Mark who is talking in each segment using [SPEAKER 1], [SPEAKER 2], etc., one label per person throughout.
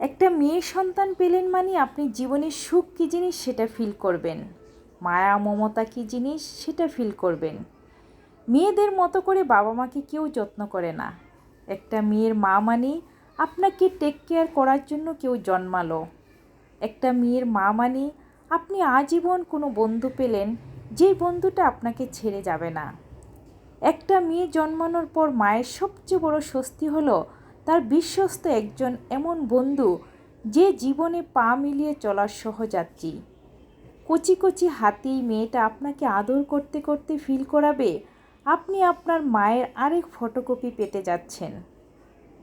[SPEAKER 1] একটা মেয়ে সন্তান পেলেন মানে আপনি জীবনের সুখ কী জিনিস সেটা ফিল করবেন। মায়া, মমতা কী জিনিস সেটা ফিল করবেন। মেয়েদের মতো করে বাবা মাকে কেউ যত্ন করে না। একটা মেয়ের মা মানে আপনাকে টেক কেয়ার করার জন্য কেউ জন্মালো। একটা মেয়ের মা মানে আপনি আজীবন কোনো বন্ধু পেলেন যেই বন্ধুটা আপনাকে ছেড়ে যাবে না। একটা মেয়ে জন্মানোর পর মায়ের সবচেয়ে বড় স্বস্তি হলো তার বিশ্বস্ত একজন এমন বন্ধু যে জীবনে পা মিলিয়ে চলার সহযাত্রী। কচি কচি হাতি মেয়েটা আপনাকে আদর করতে করতে ফিল করাবে? আপনি আপনার মায়ের আরেক ফটোকপি পেতে যাচ্ছেন।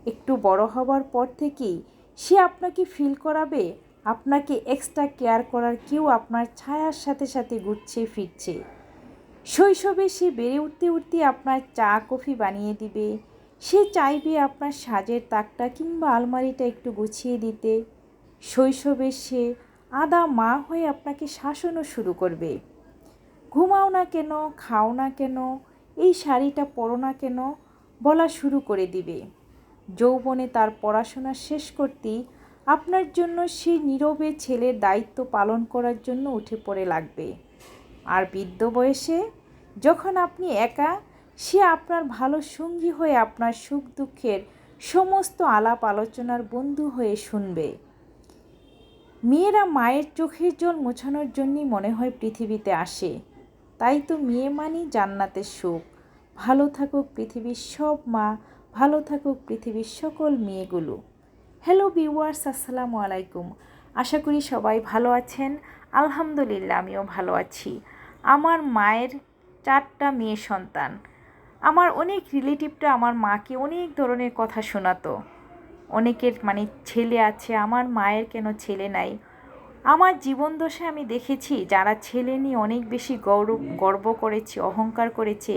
[SPEAKER 1] একটু বড় হবার পর থেকেই সে আপনাকে ফিল করাবে। আপনাকে এক্সট্রা কেয়ার করার কেউ আপনার ছায়ার সাথে সাথে ঘুরছে, ফিরছে। শৈশবে সে বেড়ে উঠতে উঠতে আপনার চা, কফি বানিয়ে দিবে। সে চাইবে আপনার সাজের তাকটা কিংবা আলমারিটা একটু গুছিয়ে দিতে। শৈশবে সে আদা মা হয়ে আপনাকে শাসনও শুরু করবে। ঘুমাও না কেন, খাও না কেন, এই শাড়িটা পরো না কেন, বলা শুরু করে দিবে। যৌবনে তার পড়াশোনা শেষ করতেই আপনার জন্য সে নীরবে ছেলের দায়িত্ব পালন করার জন্য উঠে পড়ে লাগবে। আর বৃদ্ধ বয়সে যখন আপনি একা সে আপনার ভালো সঙ্গী হয়ে আপনার সুখ দুঃখের সমস্ত আলাপ আলোচনার বন্ধু হয়ে শুনবে। মেয়েরা মায়ের চোখের জল মোছানোর জন্যই মনে হয় পৃথিবীতে আসে। তাই তো মেয়ে মানি জান্নাতের সুখ। ভালো থাকুক পৃথিবীর সব মা, ভালো থাকুক পৃথিবীর সকল মেয়েগুলো। হ্যালো ভিউয়ার্স আসসালামু আলাইকুম। আশা করি সবাই ভালো আছেন। আলহামদুলিল্লাহ, আমিও ভালো আছি। আমার মায়ের চারটা মেয়ে সন্তান। আমার অনেক রিলেটিভরা আমার মাকে অনেক ধরনের কথা শোনাতো। অনেকের মানে ছেলে আছে, আমার মায়ের কেন ছেলে নাই? আমার জীবন দশে আমি দেখেছি যারা ছেলে নিয়ে অনেক বেশি গৌরব গর্ব করেছে, অহংকার করেছে,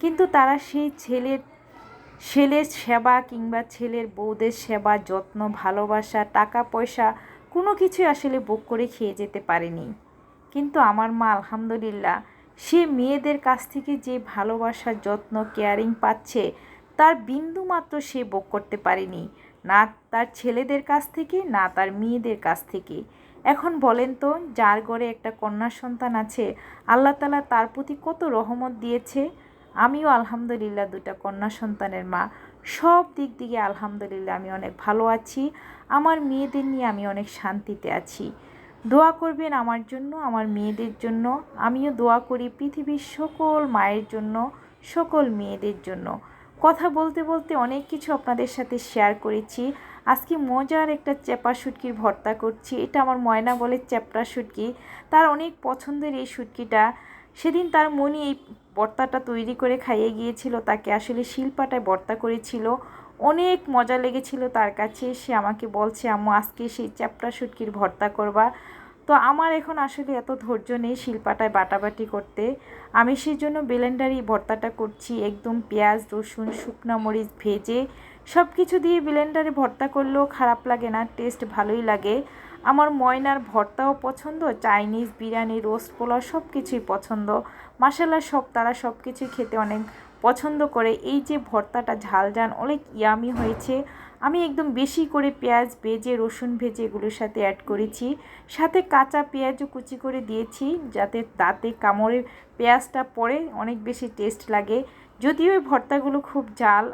[SPEAKER 1] কিন্তু তারা সেই ছেলের ছেলের সেবা কিংবা ছেলের বউদের সেবা, যত্ন, ভালোবাসা, টাকা, পয়সা কোনো কিছুই আসলে বুক করে খেয়ে যেতে পারেনি। কিন্তু আমার মা আলহামদুলিল্লাহ সে মেয়েদের কাছ থেকে যে ভালোবাসার যত্ন কেয়ারিং পাচ্ছে, তার বিন্দু মাত্র সে ভোগ করতে পারেনি। না তার ছেলেদের কাছ থেকে, না তার মেয়েদের কাছ থেকে। এখন বলেন তো, যার ঘরে একটা কন্যা সন্তান আছে, আল্লাহ তালা তার প্রতি কত রহমত দিয়েছে? আমিও আলহামদুলিল্লাহ দুটা কন্যা সন্তানের মা। সব দিক দিকে আলহামদুলিল্লাহ আমি অনেক ভালো আছি। আমার মেয়েদের নিয়ে আমি অনেক শান্তিতে আছি। দোয়া করবেন আমার জন্য, আমার মেয়েদের জন্য। আমিও দোয়া করি পৃথিবীর সকল মায়ের জন্য, সকল মেয়েদের জন্য। কথা বলতে বলতে অনেক কিছু আপনাদের সাথে শেয়ার করেছি। আজকে মজার একটা চেপা শুটকির ভর্তা করছি। এটা আমার ময়না বলে চ্যাপড়া শুটকি। তার অনেক পছন্দের এই শুটকিটা। সেদিন তার মনি এই ভর্তাটা তৈরি করে খাইয়ে গিয়েছিল। তাকে আসলে শিল্পাটায় ভর্তা করেছিল। অনেক মজা লেগেছিল তার কাছে। সে আমাকে বলছে, আম্মু, আজকে সেই চ্যাপটা শুটকির ভর্তা করবা। তো আমার এখন আসলে এত ধৈর্য নেই শিল্পাটায় বাটাবাটি করতে। আমি সেই জন্য ব্লেন্ডারই ভর্তাটা করছি। একদম পেঁয়াজ, রসুন, শুকনো মরিচ ভেজে সব কিছু দিয়ে ব্লেন্ডারে ভর্তা করলেও খারাপ লাগে না, টেস্ট ভালোই লাগে। আমার ময়নার ভর্তাও পছন্দ, চাইনিজ বিরিয়ানি, রোস্ট পোলাও সব কিছুই পছন্দ। মাসালা সব, তারা সব কিছুই খেতে অনেক পছন্দ করে। এই যে ভর্তাটা ঝাল ঝাল অনেক ইয়ামি হয়েছে। আমি একদম বেশি করে পেঁয়াজ, ভেজে, রসুন ভেজে এগুলোর সাথে অ্যাড করেছি। সাথে কাঁচা পেঁয়াজও কুচি করে দিয়েছি, যাতে তাতে কামড়ে পেঁয়াজটা পরে অনেক বেশি টেস্ট লাগে। যদিও এই ভর্তাগুলো খুব জাল